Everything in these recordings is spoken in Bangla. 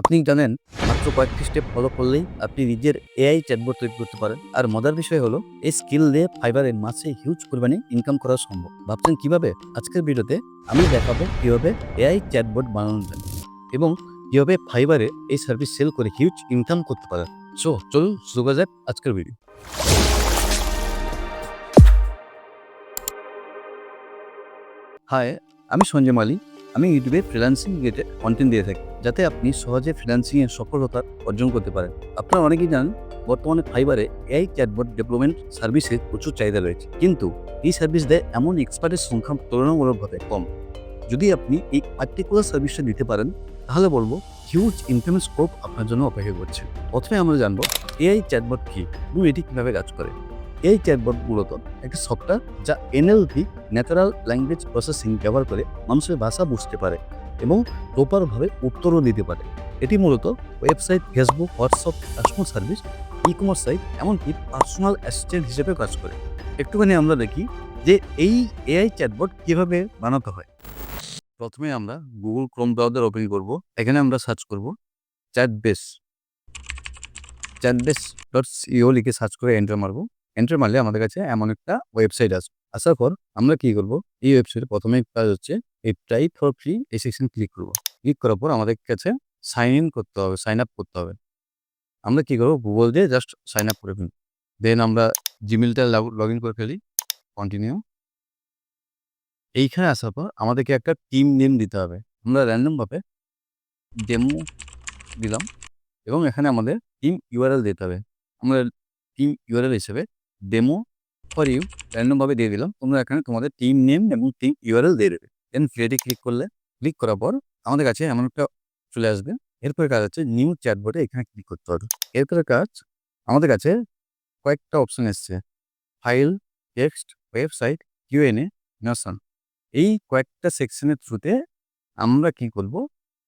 আপনি জানেন, মাত্র কয়েকটি স্টেপ ফলো করলেই আপনি নিজের এআই চ্যাটবোর্ড তৈরি করতে পারেন। আর মজার বিষয় হলো, এই স্কিল দিয়ে ফাইবারের মাসে হিউজ পরিমাণে ইনকাম করা সম্ভব। ভাবছেন কীভাবে? আজকের ভিডিওতে আমি দেখাবো কীভাবে এআই চ্যাটবোর্ড বানানো যায় এবং কীভাবে ফাইবারে এই সার্ভিস সেল করে হিউজ ইনকাম করতে পারেন। সো চলুন শুরু যাক আজকের ভিডিও হাই আমি সঞ্জয় মালি আমি ইউটিউবে ফ্রিল্যান্সিং গেটে কন্টেন্ট দিয়ে থাকি। যাতে আপনি সহজে ফ্রিল্যান্সিং এর সফলতা অর্জন করতে পারেন। আপনারা অনেকেই জানেন, বর্তমানে ফাইবারে এআই চ্যাটবট ডেভেলপমেন্ট সার্ভিসের প্রচুর চাহিদা রয়েছে। কিন্তু এই সার্ভিস দেয় এমন এক্সপার্টের সংখ্যা তুলনামূলকভাবে কম। যদি আপনি এই পার্টিকুলার সার্ভিসটা দিতে পারেন, তাহলে বলব হিউজ ইনকাম স্কোপ আপনার জন্য অপেক্ষা করছে। প্রথমে আমরা জানব এআই চ্যাটবট কি এবং এটি কীভাবে কাজ করে? এই চ্যাটবট মূলত একটি সফটওয়্যার যা এনএলপি ন্যাচারাল ল্যাঙ্গুয়েজ প্রসেসিং ব্যবহার করে মানুষের ভাষা বুঝতে পারে। এবং প্রপারভাবে উত্তরও দিতে পারে। এটি মূলত website, Facebook, WhatsApp, customer service e commerce site এমনকি পার্সোনাল অ্যাসিস্ট্যান্ট হিসেবে কাজ করে। একটুখানি আমরা দেখি যে এই এআই চ্যাটবট কীভাবে বানাতে হয়। প্রথমে আমরা গুগল ক্রোম ব্রাউজার ওপেন করব। এখানে আমরা সার্চ করব chat base chat base dot co লিখে সার্চ করে এন্টার মারবো। এন্টার মারলে আমাদের কাছে এমন একটা ওয়েবসাইট আসবে আসার পর আমরা কি করব? এই ওয়েবসাইটে প্রথমে কাজ হচ্ছে এই ট্রাই ফর ফ্রি এই সেকশন ক্লিক করব। ক্লিক করার পর আমাদের কাছে সাইন ইন করতে হবে সাইন আপ করতে হবে। আমরা কি করব? গুগল দিয়ে জাস্ট সাইন আপ করে ফেলি। দেন আমরা জিমেলটা লগ ইন করে ফেলি। কন্টিনিউ এইখানে আসার পর আমাদেরকে একটা টিম নেম দিতে হবে। আমরা র্যান্ডমভাবে ডেমো দিলাম এবং এখানে আমাদের টিম ইউআরএল দিতে হবে। আমরা টিম ইউআরএল হিসেবে ডেমো ফর ইউ র্যান্ডমভাবে দিয়ে দিলাম। তোমরা এখানে তোমাদের টিম নেম এবং টিম ইউআরএল দিয়ে দেবে। দেন ক্রিয়েটে ক্লিক করলে ক্লিক করার পর আমাদের কাছে এমন একটা চলে আসবে। এরপরে কাজ হচ্ছে নিউ চ্যাটবোর্ডে এখানে ক্লিক করতে হবে। এরপরে কাজ আমাদের কাছে কয়েকটা অপশন এসছে। File text website Q N A নাসান এই কয়েকটা সেকশনের থ্রুতে আমরা কি করব?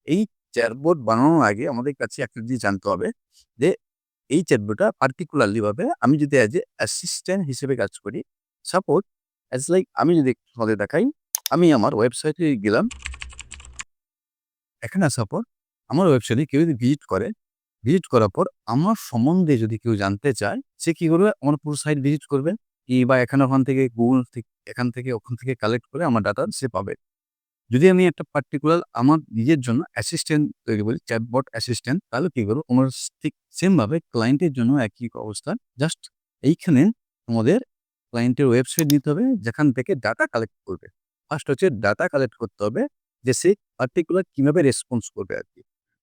এই চ্যাটবোর্ড বানানোর আগে আমাদের কাছে একটা জিনিস জানতে হবে যে এই চ্যাটবোর্ডটা পার্টিকুলারলি ভাবে আমি যদি অ্যাজ এ অ্যাসিস্ট্যান্ট হিসেবে কাজ করি সাপোজ অ্যাজ লাইক আমি যদি তোমাদের দেখাই আমি আমার ওয়েবসাইটে গেলাম। এখানে আসার পর আমার ওয়েবসাইটে কেউ যদি ভিজিট করে ভিজিট করার পর আমার সম্বন্ধে যদি কেউ জানতে চায়, সে কি করবে? আমার পুরো সাইট ভিজিট করবে। কি বা এখানে ওখান থেকে গুগল থেকে, এখান থেকে ওখান থেকে কালেক্ট করে আমার ডাটা সে পাবে। যদি আমি একটা পার্টিকুলার আমার নিজের জন্য অ্যাসিস্ট্যান্ট তৈরি করি চ্যাটবট অ্যাসিস্ট্যান্ট তাহলে কী করব? আমার ঠিক সেমভাবে ক্লায়েন্টের জন্য একই অবস্থা। জাস্ট এইখানে তোমাদের ক্লায়েন্টের ওয়েবসাইট নিতে হবে, যেখান থেকে ডাটা কালেক্ট করবে। ফার্স্ট হচ্ছে ডাটা কালেক্ট করতে হবে যে সে পার্টিকুলার কীভাবে রেসপন্স করবে আর কি।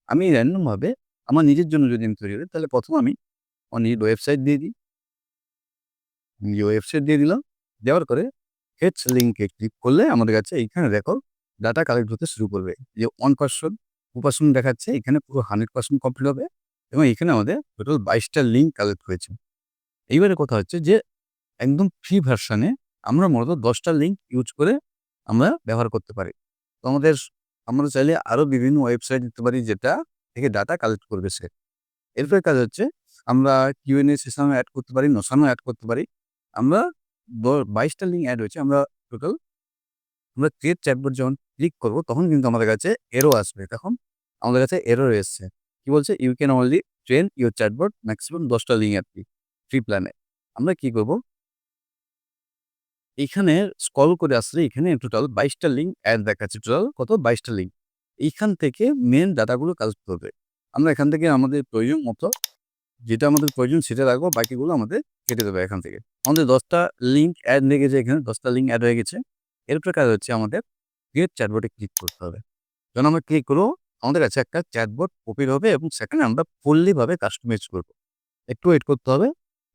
আমি র্যান্ডমভাবে আমার নিজের জন্য যদি আমি তৈরি করি, তাহলে প্রথম আমি আমার নিজের ওয়েবসাইট দিয়ে দিই। নিজের ওয়েবসাইট দিয়ে দিলাম, দেওয়ার পরে হেডস লিঙ্কে ক্লিক করলে আমাদের কাছে এইখানে দেখো ডাটা কালেক্ট হতে শুরু করবে। যে ওয়ান পার্সেন্ট টু পার্সেন্ট দেখাচ্ছে, এখানে পুরো হান্ড্রেড পার্সেন্ট কমপ্লিট হবে এবং এখানে আমাদের টোটাল বাইশটা লিঙ্ক কালেক্ট হয়েছে। এইবারে কথা হচ্ছে যে একদম ফ্রি ভার্সানে আমরা মূলত দশটা লিঙ্ক ইউজ করে আমরা ব্যবহার করতে পারি। তো আমাদের আমরা চাইলে আরও বিভিন্ন ওয়েবসাইট দিতে পারি যেটা থেকে ডাটা কালেক্ট করবে সে। এরপরে কাজ হচ্ছে, আমরা কিউএনএ সেশনও অ্যাড করতে পারি নোশানও অ্যাড করতে পারি। আমরা বাইশটা লিঙ্ক অ্যাড হয়েছে, আমরা টোটাল আমরা ক্রিয়েট চ্যাটবোর্ড যখন ক্লিক করব, তখন কিন্তু আমাদের কাছে এরো আসবে। তখন আমাদের কাছে এরো এসছে। কি বলছে? You can only train your chatbot maximum দশটা লিঙ্ক আর কি ফ্রি প্ল্যানে আমরা কি করব? এখানে স্কল করে আসলে এখানে টোটাল বাইশটা লিঙ্ক অ্যাড দেখাচ্ছে। টোটাল কত? বাইশটা লিঙ্ক এইখান থেকে মেন ডাটাগুলো কালেক্ট করবে। আমরা এখান থেকে আমাদের প্রয়োজন মতো যেটা আমাদের প্রয়োজন সেটা রাখব, বাকিগুলো আমাদের কেটে দেবে এখান থেকে। আমাদের দশটা লিঙ্ক অ্যাড লেগেছে এখানে, দশটা লিঙ্ক অ্যাড হয়ে গেছে। এরপরে কাজ হচ্ছে আমাদের ক্রিয়েট চ্যাটবোর্ডে ক্লিক করতে হবে। যখন আমরা ক্লিক করব, আমাদের কাছে একটা চ্যাটবোর্ড ওপেন হবে এবং সেখানে আমরা ফুললিভাবে কাস্টমাইজ করব। একটু ওয়েট করতে হবে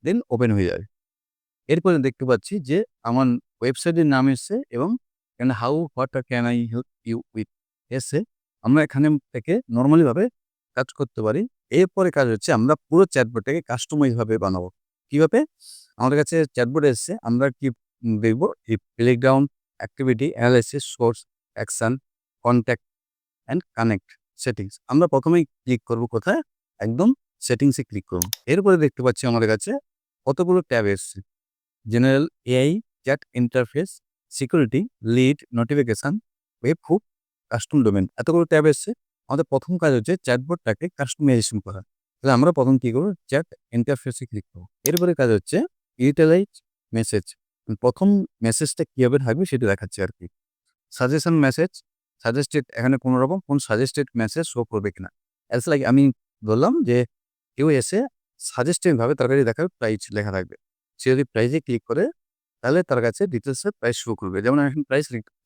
দেন ওপেন হয়ে যাবে। এরপরে দেখতে পাচ্ছি যে আমার ওয়েবসাইটের নাম এসছে এবং এখানে how what can I help you with এসে আমরা এখানে থেকে নর্মালিভাবে কাজ করতে পারি। এরপরে কাজ হচ্ছে আমরা পুরো চ্যাটবোর্ডটাকে কাস্টমাইজভাবে বানাবো। কীভাবে? আমাদের কাছে চ্যাটবোর্ড এসছে, আমরা কি দেখব? এই playground activity analysis source action contact and connect settings আমরা প্রথমেই ক্লিক করব কোথায়? একদম সেটিংসে ক্লিক করব। এরপরে দেখতে পাচ্ছি আমাদের কাছে কতগুলো ট্যাব এসছে। General AI, chat interface, security, lead, notification, webhook, custom domain এতগুলো ট্যাব এসছে। আমাদের প্রথম কাজ হচ্ছে চ্যাটবোর্ডটাকে কাস্টমাইজেশন করা। তাহলে আমরা প্রথম কী করব? চ্যাট ইন্টারফেসে ক্লিক করব। এরপরে কাজ হচ্ছে ইউটিলাইজ মেসেজ। প্রথম মেসেজটা কীভাবে থাকবে সেটা দেখাচ্ছে আর কি। সাজেশন মেসেজ, সাজেস্টেড এখানে কোনো রকম, কোন সাজেস্টেড মেসেজ শো করবে কিনা। অ্যাজ লাইক আমি বললাম যে কেউ এসে সাজেস্টেডভাবে তার কাছে দেখাবে, প্রাইস লেখা থাকবে। যদি প্রাইজে ক্লিক করে, তাহলে তার কাছে ডিটেলসে প্রাইস শো করবে। যেমন এখন প্রাইস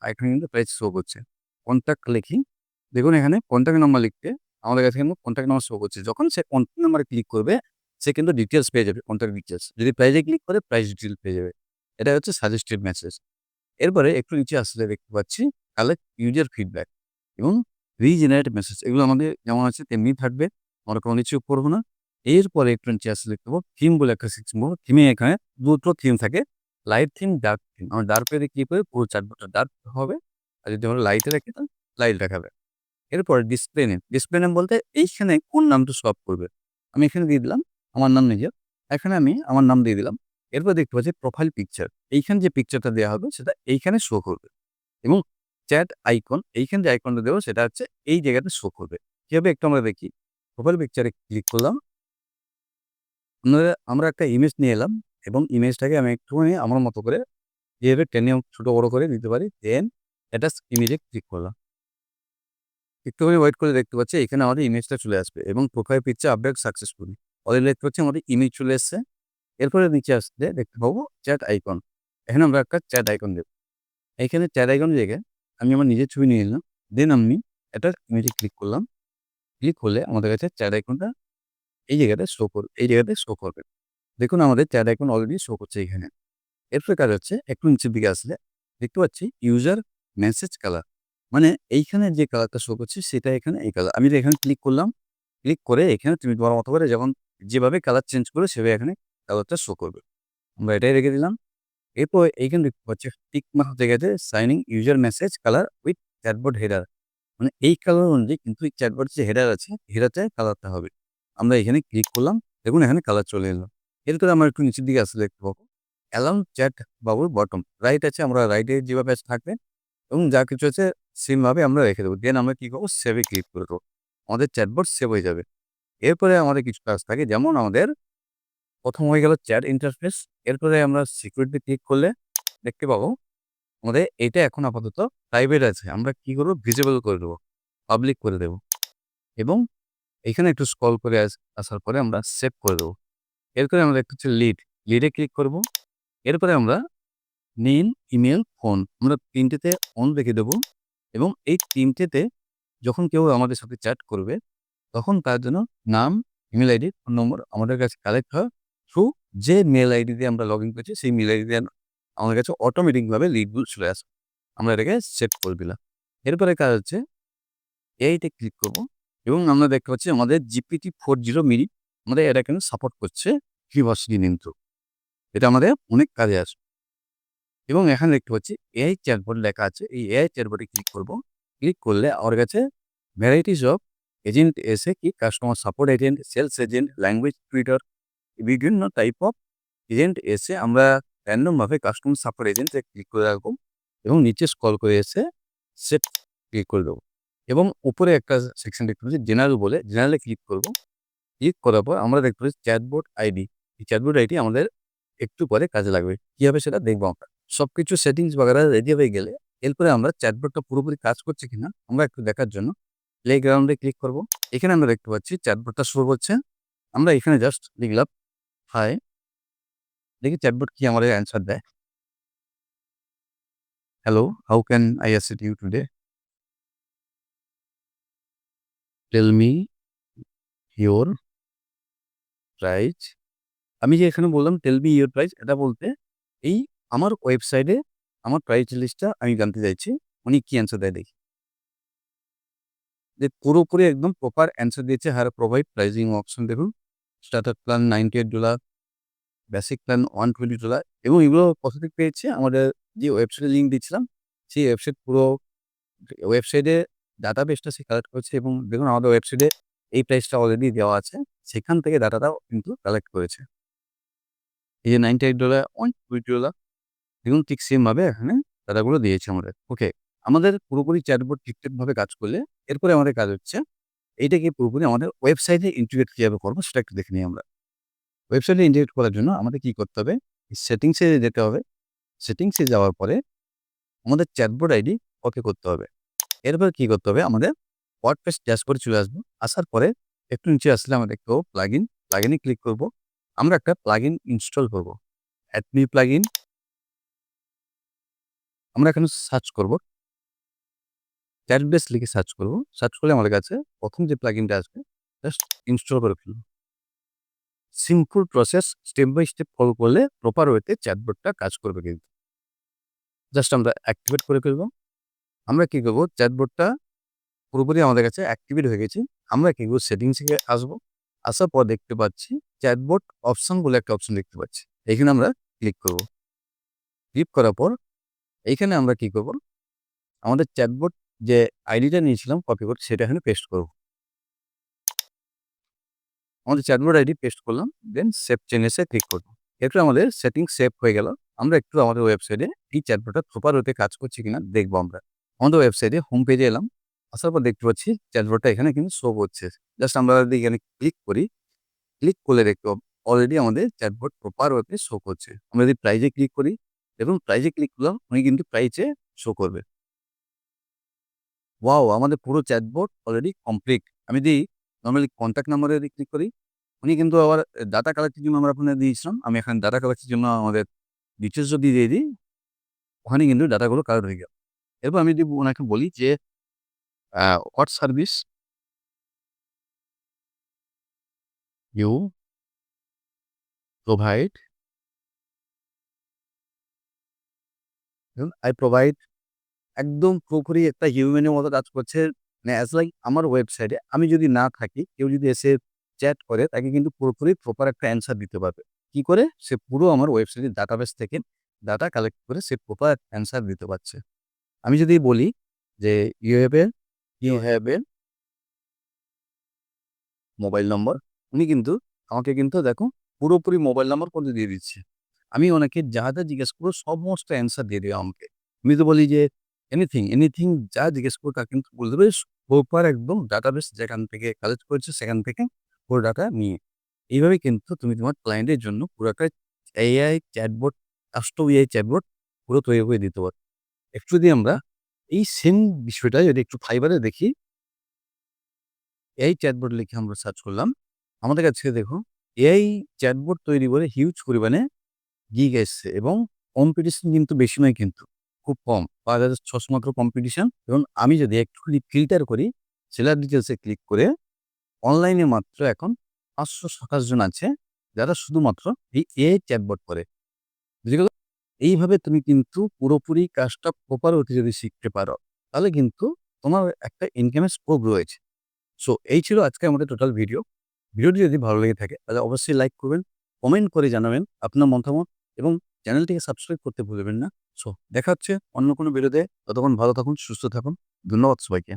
এখানে কিন্তু প্রাইস শো করছে। কন্ট্যাক্ট লিখি দেখুন এখানে কন্ট্যাক্ট নাম্বার লিখতে আমাদের কাছে কিন্তু কন্ট্যাক্ট নাম্বার শো করছে। যখন সে কন্ট্যাক্ট নাম্বারে ক্লিক করবে, সে কিন্তু ডিটেলস পেয়ে যাবে কন্ট্যাক্ট ডিটেলস যদি প্রাইজে ক্লিক করে প্রাইস ডিটেলস পেয়ে যাবে। এটা হচ্ছে সাজেস্টেড মেসেজ এরপরে একটু নিচে আসলে দেখতে পাচ্ছি কালেক্ট ইউজার ফিডব্যাক এবং রিজেনারেট মেসেজ এগুলো আমাদের যেমন আছে, তেমনি থাকবে। আমরা কোনো কিছু করব না। এরপরে একটু নিচে আসলে দেখতে পাবো থিম বলে একটা শিখব থিমে এখানে দুটো থিম থাকে লাইট থিম ডার্ক থিম আমার ডার্ক পেয়ে কি করে পুরো চারটা ডার্ক হবে, আর যদি আমরা লাইটে রাখি তাহলে লাইট দেখাবে। এরপর ডিসপ্লে নেম ডিসপ্লে নেম বলতে এইখানে কোন নামটা সব করবে? আমি এখানে দিয়ে দিলাম, আমার নাম নিজের। এখানে আমি আমার নাম দিয়ে দিলাম। এরপর দেখতে পাচ্ছি প্রোফাইল পিকচার এইখানে যে পিকচারটা দেওয়া হবে সেটা এইখানে শো করবে। এবং চ্যাট আইকন এইখানে যে আইকনটা দেবো সেটা হচ্ছে এই জায়গাতে শো করবে। কীভাবে একটু আমরা দেখি। প্রোফাইল পিকচারে ক্লিক করলাম আমরা আমরা একটা ইমেজ নিয়ে এলাম এবং ইমেজটাকে আমি একটুখানি আমার মতো করে যেভাবে টেনে ছোটো বড়ো করে দিতে পারি দেন এটা ইমেজে ক্লিক করলাম। একটুখানি ওয়েট করে দেখতে পাচ্ছি, এখানে আমাদের ইমেজটা চলে আসবে এবং profile picture update successfully already দেখতে পাচ্ছি আমাদের ইমেজ চলে এসছে। এরপরে নিচে আসলে দেখতে পাবো চ্যাট আইকন এখানে আমরা একটা চ্যাট আইকন দেব। এইখানে চ্যাট আইকন জায়গায় আমি আমার নিজের ছবি নিয়ে নিলাম দেন আমি এটা ইমেজে ক্লিক করলাম। ক্লিক করলে আমাদের কাছে চ্যাট আইকনটা এই জায়গাতে শো করবে এই জায়গাতে শো করবে। দেখুন আমাদের চ্যাট এখন অলরেডি শো করছে এখানে। এরপরে কাজ হচ্ছে, একটু নিচের দিকে আসলে দেখতে পাচ্ছি ইউজার মেসেজ কালার মানে এইখানে যে কালারটা শো করছে সেটা এখানে এই কালার আমি এখানে ক্লিক করলাম ক্লিক করে এখানে তুমি তোমার মতো করে যখন যেভাবে কালার চেঞ্জ করে সেভাবে এখানে কালারটা শো করবে। আমরা এটাই রেখে দিলাম। এরপর এইখানে দেখতে পাচ্ছি টিক মার্ক জায়গাতে signing user message colour with chatbot header মানে এই কালার অনুযায়ী কিন্তু চ্যাটবোর্ড যে হেডার আছে হেডারটা কালারটা হবে। আমরা এখানে ক্লিক করলাম, দেখুন এখানে কালার চলে এলো। এরপরে আমরা একটু নিচের দিকে আসলে দেখতে পাবো অ্যালাউন চ্যাট বাবুর বটম রাইট আছে আমরা রাইটে যেভাবে থাকবে, এবং যা কিছু আছে সেমভাবে আমরা রেখে দেবো। দেন আমরা কী করব? সেভে ক্লিক করে দেবো। আমাদের চ্যাটবোর্ড সেভ হয়ে যাবে। এরপরে আমাদের কিছু কাজ থাকে, যেমন আমাদের প্রথম হয়ে গেল চ্যাট ইন্টারফেস এরপরে আমরা সিকিউরিটি ক্লিক করলে দেখতে পাবো, আমাদের এটা এখন আপাতত প্রাইভেট আছে। আমরা কি করব? ভিজিবল করে দেবো পাবলিক করে দেব, এবং এখানে একটু স্কল করে আসার পরে আমরা সেভ করে দেবো। এরপরে আমরা দেখতে হচ্ছে লিড লিডে ক্লিক করব। এরপরে আমরা নেম ইমেল ফোন আমরা তিনটেতে অন রেখে দেবো এবং এই তিনটেতে যখন কেউ আমাদের সাথে চ্যাট করবে, তখন তার জন্য নাম ইমেল আইডি ফোন নম্বর আমাদের কাছে কালেক্ট হয় থ্রু যে মেল আইডি দিয়ে আমরা লগ ইন করছি, সেই মেল আইডি দিয়ে আমাদের কাছে অটোমেটিকভাবে লিডগুলো চলে আসে। আমরা এটাকে সেট করে দিলাম। এরপরে কাজ হচ্ছে এইটা ক্লিক করব। এবং আমরা দেখতে পাচ্ছি আমাদের জিপিটি ফোর জিরো মিনিট আমাদের এটা কিন্তু সাপোর্ট করছে ইউনিভার্সিটি নিন্তু এটা আমাদের অনেক কাজে আসবে এবং এখানে দেখতে পাচ্ছি এআই চ্যাটবোর্ড লেখা আছে। এই এআই চ্যাটবোর্ডে ক্লিক করব। ক্লিক করলে আমার কাছে ভ্যারাইটিস অফ এজেন্ট এসে কি customer support agent sales agent language tutor বিভিন্ন টাইপ অফ এজেন্ট এসে আমরা র্যান্ডমভাবে কাস্টমার সাপোর্ট এজেন্টে ক্লিক করে রাখব এবং নিচে স্কল করে এসে সেট ক্লিক করে দেবো। এবং উপরে একটা সেকশন দেখতে পাচ্ছি জেনারেল বলে। জেনারেলে ক্লিক করব। ক্লিক করার পর আমরা দেখতে পাচ্ছি চ্যাটবোর্ড আইডি এই চ্যাটবোর্ড আইডি আমাদের একটু পরে কাজে লাগবে। কী হবে সেটা দেখব আমরা? সব কিছু সেটিংস বাগারা রেডি হয়ে গেলে এরপরে আমরা চ্যাটবোর্ডটা পুরোপুরি কাজ করছে কিনা আমরা একটু দেখার জন্য প্লে গ্রাউন্ডে ক্লিক করব। এখানে আমরা দেখতে পাচ্ছি চ্যাটবোর্ডটা শুরু করছে আমরা এখানে জাস্ট লিখলাম হাই দেখি চ্যাটবোর্ড কি আমাদের অ্যান্সার দেয়। Hello how can I assist you today tell me your price আমি যে এখানে বললাম টেল মি ইয়োর প্রাইজ এটা বলতে এই আমার ওয়েবসাইটে আমার প্রাইস লিস্টটা আমি জানতে চাইছি, উনি কি অ্যান্সার দেয় দেখি। যে পুরোপুরি একদম প্রপার অ্যান্সার দিয়েছে হার প্রোভাইড প্রাইজিং অপশন দেখুন starter plan ninety eight dollar basic plan one twenty dollar এবং এগুলো কোথা পেয়েছে? আমাদের যে ওয়েবসাইটে লিঙ্ক দিচ্ছিলাম, সেই ওয়েবসাইট পুরো ওয়েবসাইটে ডাটাবেসটা সে কালেক্ট করছে এবং দেখুন আমাদের ওয়েবসাইটে এই প্রাইসটা অলরেডি দেওয়া আছে। সেখান থেকে ডাটাটাও কিন্তু কালেক্ট করেছে। এই যে ninety eight dollar one twenty dollar দেখুন ঠিক সেমভাবে এখানে ডাটাগুলো দিয়েছে আমাদের। ওকে আমাদের পুরোপুরি চ্যাটবোর্ড ঠিকঠাকভাবে কাজ করলে এরপরে আমাদের কাজ হচ্ছে এইটাকে পুরোপুরি আমাদের ওয়েবসাইটে ইন্টিগ্রেট কীভাবে করব সেটা একটু দেখে নিই আমরা। ওয়েবসাইটে ইন্টিগ্রেট করার জন্য আমাদের কী করতে হবে? সেটিংসে যেতে হবে। সেটিংসে যাওয়ার পরে আমাদের চ্যাটবোর্ড আইডি ওকে করতে হবে। এরপর কী করতে হবে? আমাদের ওয়ার্ডপ্রেস ড্যাশবোর্ডে চলে আসব। আসার পরে একটু নিচে আসলে আমরা দেখতে পাবো প্লাগ ইন প্লাগ ইনে ক্লিক করব। আমরা একটা প্লাগ ইন ইনস্টল করব। অ্যাডমি প্লাগ ইন আমরা এখানে সার্চ করব। চ্যাটবেস লিখে সার্চ করব। সার্চ করলে আমাদের কাছে প্রথম যে প্লাগ ইনটা আসবে জাস্ট ইনস্টল করে ফেলব। Simple process step by step follow করলে প্রপার ওয়েতে চ্যাটবোর্ডটা কাজ করবে কিন্তু। জাস্ট আমরা অ্যাক্টিভেট করে ফেলব। আমরা কী করব? চ্যাটবোর্ডটা পুরোপুরি আমাদের কাছে অ্যাক্টিভেট হয়ে গেছে। আমরা কী করব? সেটিংস আসব। আসার পর দেখতে পাচ্ছি চ্যাটবোর্ড অপশন বলে একটা অপশন দেখতে পাচ্ছি। এখানে আমরা ক্লিক করব। ক্লিক করার পর এইখানে আমরা কি করব? আমাদের চ্যাটবোর্ড যে আইডিটা নিয়েছিলাম কপি করে সেটা এখানে পেস্ট করব। আমাদের চ্যাটবোর্ড আইডি পেস্ট করলাম দেন সেভ চেঞ্জেসে ক্লিক করব। এরপর আমাদের সেটিং সেভ হয়ে গেল। আমরা একটু আমাদের ওয়েবসাইটে এই চ্যাটবোর্ডটা প্রপার হতে কাজ করছে কিনা দেখব আমরা। আমাদের ওয়েবসাইটে হোম পেজে এলাম। আসার পর দেখতে পাচ্ছি চ্যাটবোর্ডটা এখানে কিন্তু শো করছে জাস্ট আমরা যদি এখানে ক্লিক করি ক্লিক করলে দেখতে অলরেডি আমাদের চ্যাটবোর্ড প্রপার ওয়েতে শো করছে। আমরা যদি প্রাইজে ক্লিক করি এবং প্রাইজে ক্লিক করলাম, উনি কিন্তু প্রাইজে শো করবে। ওয়াও আমাদের পুরো চ্যাটবোর্ড অলরেডি কমপ্লিট আমি যদি নর্মালি কন্ট্যাক্ট নাম্বারে যদি ক্লিক করি, উনি কিন্তু আবার ডাটা কালেক্টের জন্য আমরা আপনাদের দিয়েছিলাম। আমি এখানে ডাটা কালেক্টের জন্য আমাদের ডিটেলস যদি দিয়ে দিই, ওখানে কিন্তু ডাটাগুলো কালেক্ট হয়ে গেল এরপর আমি যদি ওনাকে বলি যে what service you provide I provide একদম পুরোপুরি একটা হিউম্যানের মতো কাজ করছে। মানে অ্যাজ লাইক আমার ওয়েবসাইটে আমি যদি না থাকি, কেউ যদি এসে চ্যাট করে, তাকে কিন্তু পুরোপুরি প্রপার একটা অ্যান্সার দিতে পারবে। কি করে? সে পুরো আমার ওয়েবসাইটের ডাটাবেস থেকে ডাটা কালেক্ট করে সে প্রপার অ্যান্সার দিতে পারছে। আমি যদি বলি যে you have a you have a mobile number উনি কিন্তু আমাকে কিন্তু দেখো পুরোপুরি মোবাইল নম্বর করে দিয়ে দিচ্ছে। আমি ওনাকে যা যা জিজ্ঞেস করব সমস্ত অ্যান্সার দিয়ে দেবে আমাকে। আমি তো বলি যে এনিথিং এনিথিং যা জিজ্ঞেস করব তা কিন্তু বলতে পারি প্রপার একদম ডাটাবেস যেখান থেকে কালেক্ট করেছে সেখান থেকে পুরো ডাটা নিয়ে। এইভাবে কিন্তু তুমি তোমার ক্লায়েন্টের জন্য পুরো একটা AI chatbot custom AI chatbot পুরো তৈরি করে দিতে পারি। একটু যদি আমরা এই সেম বিষয়টা যদি একটু ফাইবারে দেখি। এই চ্যাটবোর্ড লিখে আমরা সার্চ করলাম। আমাদের কাছে দেখো এআই চ্যাটবোর্ড তৈরি করে হিউজ পরিমাণে গিগ এসছে এবং কম্পিটিশন কিন্তু বেশি নয় কিন্তু, খুব কম। পাঁচ হাজার ছশো মাত্র কম্পিটিশন এবং আমি যদি একটু ফিল্টার করি সেলার ডিটেলসে ক্লিক করে অনলাইনে মাত্র এখন পাঁচশো সাতাশ জন আছে, যারা শুধুমাত্র এই এআই চ্যাটবোর্ড করে। বুঝে গেল এইভাবে তুমি কিন্তু পুরোপুরি কাজটা প্রপার হতে যদি শিখতে পারো, তাহলে কিন্তু তোমার একটা ইনকামের স্কোপ রয়েছে। সো এই ছিল আজকে আমাদের টোটাল ভিডিও ভিডিওটি যদি ভালো লেগে থাকে, তাহলে অবশ্যই লাইক করবেন কমেন্ট করে জানাবেন আপনার মতামত এবং চ্যানেলটিকে সাবস্ক্রাইব করতে ভুলবেন না। সো দেখা হচ্ছে অন্য কোনো ভিডিওতে ততক্ষণ ভালো থাকুন, সুস্থ থাকুন। ধন্যবাদ সবাইকে।